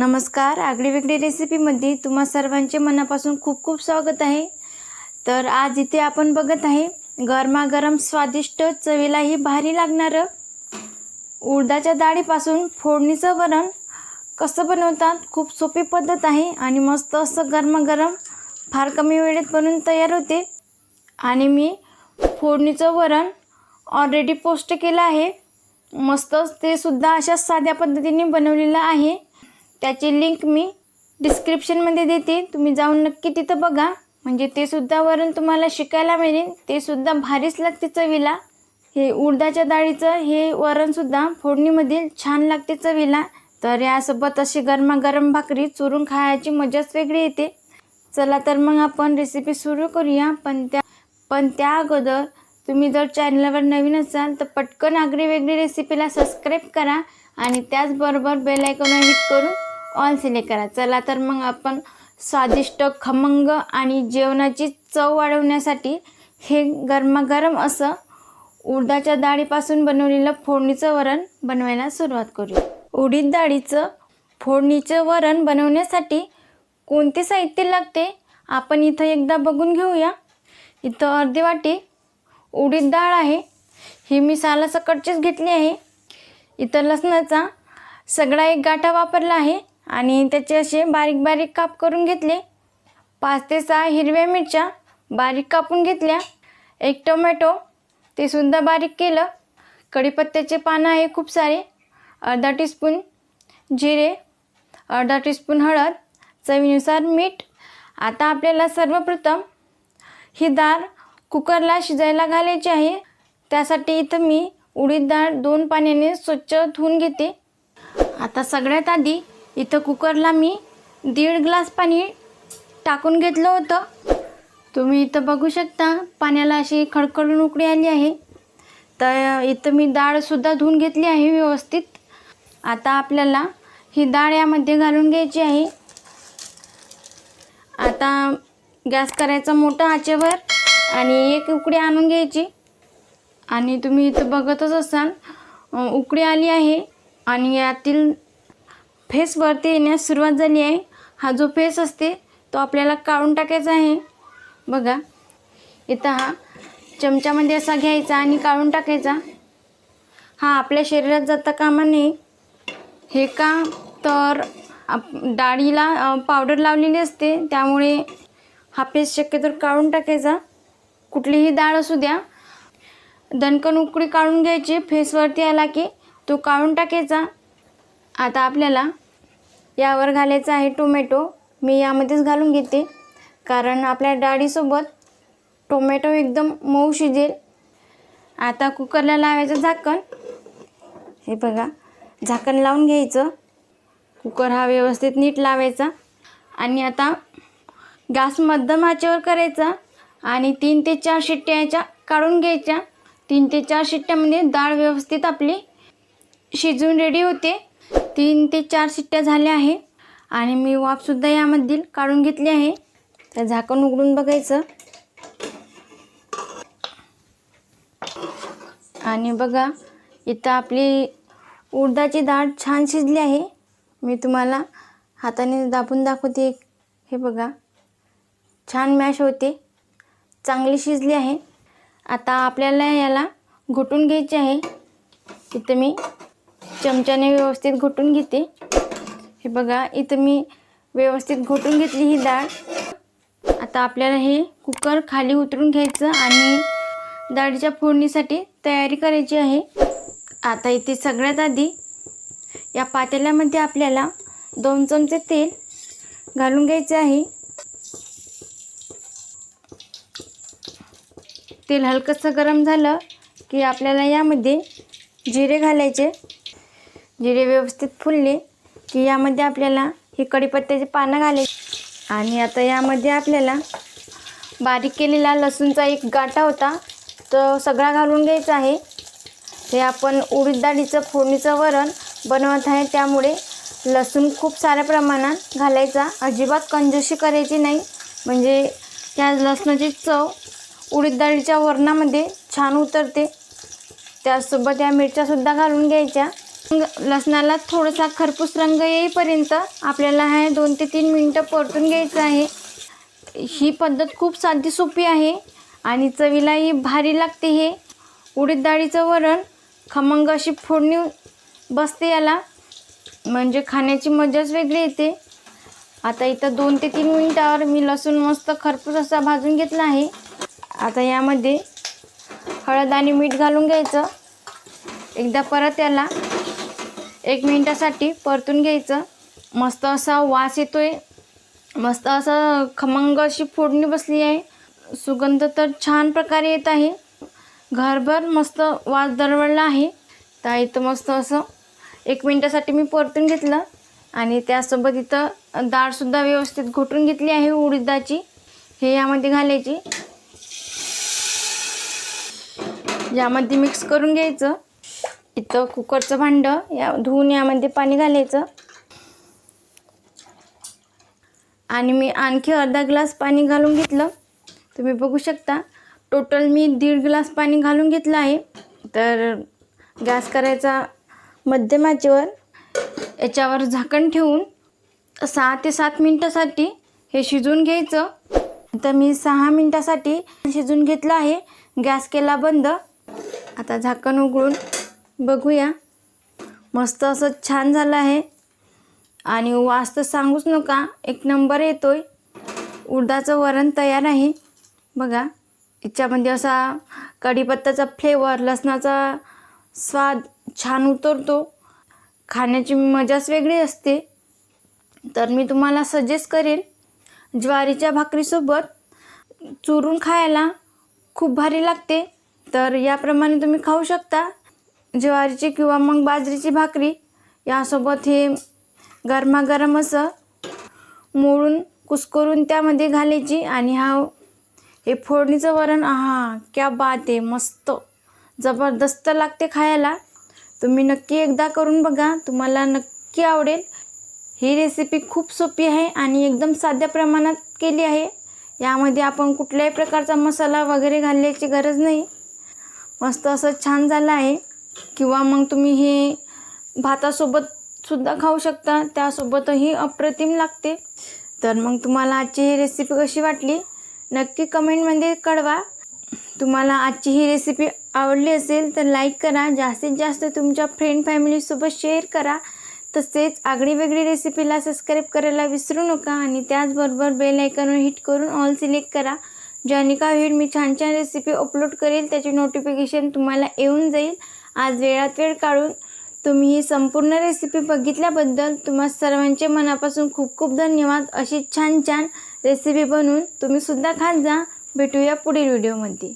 नमस्कार. आगळीवेगळी रेसिपीमध्ये तुम्हा सर्वांचे मनापासून खूप खूप स्वागत आहे. तर आज इथे आपण बघत आहे गरमागरम स्वादिष्ट चवीलाही भारी लागणारं. उडदाच्या डाळीपासून फोडणीचं वरण कसं बनवतात खूप सोपी पद्धत आहे आणि मस्त असं गरमागरम फार कमी वेळेत बनून तयार होते. आणि मी फोडणीचं वरण ऑलरेडी पोस्ट केलं आहे. मस्त ते सुद्धा अशा साध्या पद्धतीने बनवलेलं आहे. त्याची लिंक मी डिस्क्रिप्शनमध्ये देते. तुम्ही जाऊन नक्की तिथं बघा. म्हणजे ते सुद्धा वरण तुम्हाला शिकायला मिळेल. ते सुद्धा भारीच लागते चवीला. हे उडदाच्या डाळीचं हे वरणसुद्धा फोडणीमध्ये छान लागते चवीला. तर यासोबत अशी गरमागरम भाकरी चुरून खायची मजाच वेगळी येते. चला तर मग आपण रेसिपी सुरू करूया. पण त्या पण त्या अगोदर तुम्ही जर चॅनलवर नवीन असाल तर पटकन आगरी वेगळी रेसिपीला सबस्क्राईब करा. आणि त्याचबरोबर बेल हिट करून ऑल सिलेक्ट करा. चला तर मग आपण स्वादिष्ट खमंग आणि जेवणाची चव वाढवण्यासाठी हे गरमागरम असं उडदाच्या डाळीपासून बनवलेलं फोडणीचं वरण बनवायला सुरुवात करूया. उडीद डाळीचं फोडणीचं वरण बनवण्यासाठी कोणते साहित्य लागते? आपण इथं एकदा बघून घेऊया. इथं अर्धी वाटी उडीद डाळ आहे. ही मी सालासकटचीच घेतली आहे. इथं लसणाचा सगळा एक गाठा वापरला आहे. आणि त्याचे असे बारीक बारीक काप करून घेतले. पाच ते सहा हिरव्या मिरच्या बारीक कापून घेतल्या. एक टोमॅटो ते सुद्धा बारीक केलं. कढीपत्त्याचे पानं आहे खूप सारे. अर्धा टीस्पून जिरे अर्धा टीस्पून हळद चवीनुसार मीठ. आता आपल्याला सर्वप्रथम ही डाळ कुकरला शिजायला घालायची आहे. त्यासाठी इथं मी उडीद डाळ दोन पाण्याने स्वच्छ धुवून घेते. आता सगळ्यात आधी इथं कुकरला मी दीड ग्लास पाणी टाकून घेतलं होतं. तुम्ही इथं बघू शकता पाण्याला अशी खडखडून उकडी आली आहे. तर इथं मी डाळसुद्धा धुवून घेतली आहे व्यवस्थित. आता आपल्याला ही डाळ यामध्ये घालून घ्यायची आहे. आता गॅस करायचा मोठा आचेवर आणि एक उकडी आणून घ्यायची. आणि तुम्ही इथं बघतच असाल उकडी आली आहे आणि यातील फेसवरती येण्यास सुरुवात झाली आहे. हा जो फेस असते तो आपल्याला काढून टाकायचा आहे. बघा. इथं हा चमच्यामध्ये असा घ्यायचा आणि काढून टाकायचा. हा आपल्या शरीरात जाता कामा नये. हे का? तर आप डाळीला पावडर लावलेली असते. त्यामुळे हा पेस्ट शक्यतो काढून टाकायचा. कुठलीही डाळ असू द्या. दणकण उकळी काढून घ्यायची. फेसवरती आला की तो काढून टाकायचा. आता आपल्याला यावर घालायचं आहे टोमॅटो. मी यामध्येच घालून घेते. कारण आपल्या डाळीसोबत टोमॅटो एकदम मऊ शिजेल. आता कुकरला लावायचं झाकण. हे बघा झाकण लावून घ्यायचं. कुकर हा व्यवस्थित नीट लावायचा. आणि आता गॅस मध्यम आचेवर करायचा. आणि तीन ते चार शिट्ट्या याच्या काढून घ्यायच्या. तीन ते चार शिट्ट्यामध्ये म्हणजे डाळ व्यवस्थित आपली शिजून रेडी होते. तीन ते चार शिट्ट्या झाल्या आहे. आणि मी वाफसुद्धा यामधील काढून घेतली आहे. तर झाकण उघडून बघायचं. आणि बघा इथं आपली उडदाची डाळ छान शिजली आहे. मी तुम्हाला हाताने दाबून दाखवते. हे बघा छान मॅश होते. चांगली शिजली आहे. आता आपल्याला याला घोटून घ्यायची आहे. इथं मी चमच्याने व्यवस्थित घोटून घेते. हे बघा इथं मी व्यवस्थित घोटून घेतली ही डाळ. आता आपल्याला हे कुकर खाली उतरून घ्यायचं आणि डाळीच्या फोडणीसाठी तयारी करायची आहे. आता इथे सगळ्यात आधी या पातेल्यामध्ये आपल्याला दोन चमचे तेल घालून घ्यायचे आहे. तेल हलकंसं गरम झालं की आपल्याला यामध्ये जिरे घालायचे. जिरे व्यवस्थित फुलले की यामध्ये आपल्याला ही कढीपत्त्याचे पानं घाले. आणि आता यामध्ये आपल्याला बारीक केलेला लसूणचा एक गाठा होता तो सगळा घालून घ्यायचा आहे. हे आपण उडीद डाळीचं फोडणीचं वरण बनवत आहे त्यामुळे लसूण खूप साऱ्या प्रमाणात घालायचा. अजिबात कंजूशी करायची नाही. म्हणजे त्या लसणाची चव उडीद डाळीच्या वरणामध्ये छान उतरते. त्यासोबत या मिरच्यासुद्धा घालून घ्यायच्या. लसणाला थोडासा खरपूस रंग येईपर्यंत आपल्याला हे दोन ते तीन मिनटं परतून घ्यायचं आहे. ही पद्धत खूप साधी सोपी आहे आणि चवीलाही भारी लागते हे. उडीद डाळीचं वरण खमंग अशी फोडणी बसते याला. म्हणजे खाण्याची मजाच वेगळी येते. आता इथं दोन ते तीन मिनटावर मी लसूण मस्त खरपूस असा भाजून घेतला आहे. आता यामध्ये हळद आणि मीठ घालून घ्यायचं. एकदा परत याला. एक मिनिटासाठी परतून घ्यायचं. मस्त असा वास येतोय. मस्त असा खमंग अशी फोडणी बसली आहे. सुगंध तर छान प्रकारे येत आहे. घरभर मस्त वास दरवळला आहे. तर इथं मस्त असं एक मिनटासाठी मी परतून घेतलं. आणि त्यासोबत इथं डाळसुद्धा व्यवस्थित घोटून घेतली आहे उडीदाची. हे यामध्ये घालायची. यामध्ये मिक्स करून घ्यायचं. इथं कुकरचं भांडं या धुवून यामध्ये पाणी घालायचं. आणि मी आणखी अर्धा ग्लास पाणी घालून घेतलं. तुम्ही बघू शकता टोटल मी दीड ग्लास पाणी घालून घेतलं आहे. तर गॅस करायचा मध्यमाचेवर याच्यावर झाकण ठेवून सहा ते सात मिनटासाठी हे शिजवून घ्यायचं. तर मी सहा मिनटासाठी शिजून घेतलं आहे. गॅस केला बंद. आता झाकण उघडून बघूया. मस्त असं छान झालं आहे. आणि वास तर सांगूच नका एक नंबर येतो आहे उडदाचं वरण तयार आहे. बघा याच्यामध्ये असा कढीपत्त्याचा फ्लेवर लसणाचा स्वाद छान उतरतो. खाण्याची मजाच वेगळी असते. तर मी तुम्हाला सजेस्ट करेन ज्वारीच्या भाकरीसोबत चुरून खायला खूप भारी लागते. तर याप्रमाणे तुम्ही खाऊ शकता. ज्वारीची किंवा मग बाजरीची भाकरी यासोबत हे गरमागरम असं मोडून कुस्करून त्यामध्ये घालायची आणि हा हे फोडणीचं वरण हा क्या बात आहे मस्त. जबरदस्त लागते खायला. तुम्ही नक्की एकदा करून बघा तुम्हाला नक्की आवडेल. ही रेसिपी खूप सोपी आहे आणि एकदम साध्या प्रमाणात केली आहे. यामध्ये आपण कुठल्याही प्रकारचा मसाला वगैरे घालण्याची गरज नाही. मस्त असं छान झालं आहे. किंवा मग तुम्ही हे भातासोबत सुद्धा खाऊ शकता. त्यासोबतही अप्रतिम लागते. तर मग तुम्हाला आजची ही रेसिपी कशी वाटली? नक्की कमेंटमध्ये कळवा. तुम्हाला आजची ही रेसिपी आवडली असेल तर लाईक करा. जास्तीत जास्त तुमच्या फ्रेंड फॅमिलीसोबत शेअर करा. तसेच आगळी वेगळी रेसिपीला सबस्क्राईब करायला विसरू नका. आणि त्याचबरोबर बेल आयकॉनवर हिट करून ऑल सिलेक्ट करा. ज्याने का होईल मी छान छान रेसिपी अपलोड करेल. त्याची नोटिफिकेशन तुम्हाला येऊन जाईल. आज वेळात वेळ काढून तुम्ही ही संपूर्ण रेसिपी बघितल्याबद्दल तुम्हा सर्वांचे मनापासून खूप खूप धन्यवाद. अशी छान छान रेसिपी बनवून तुम्ही सुद्धा खात जा भेटूया पुढील व्हिडिओमध्ये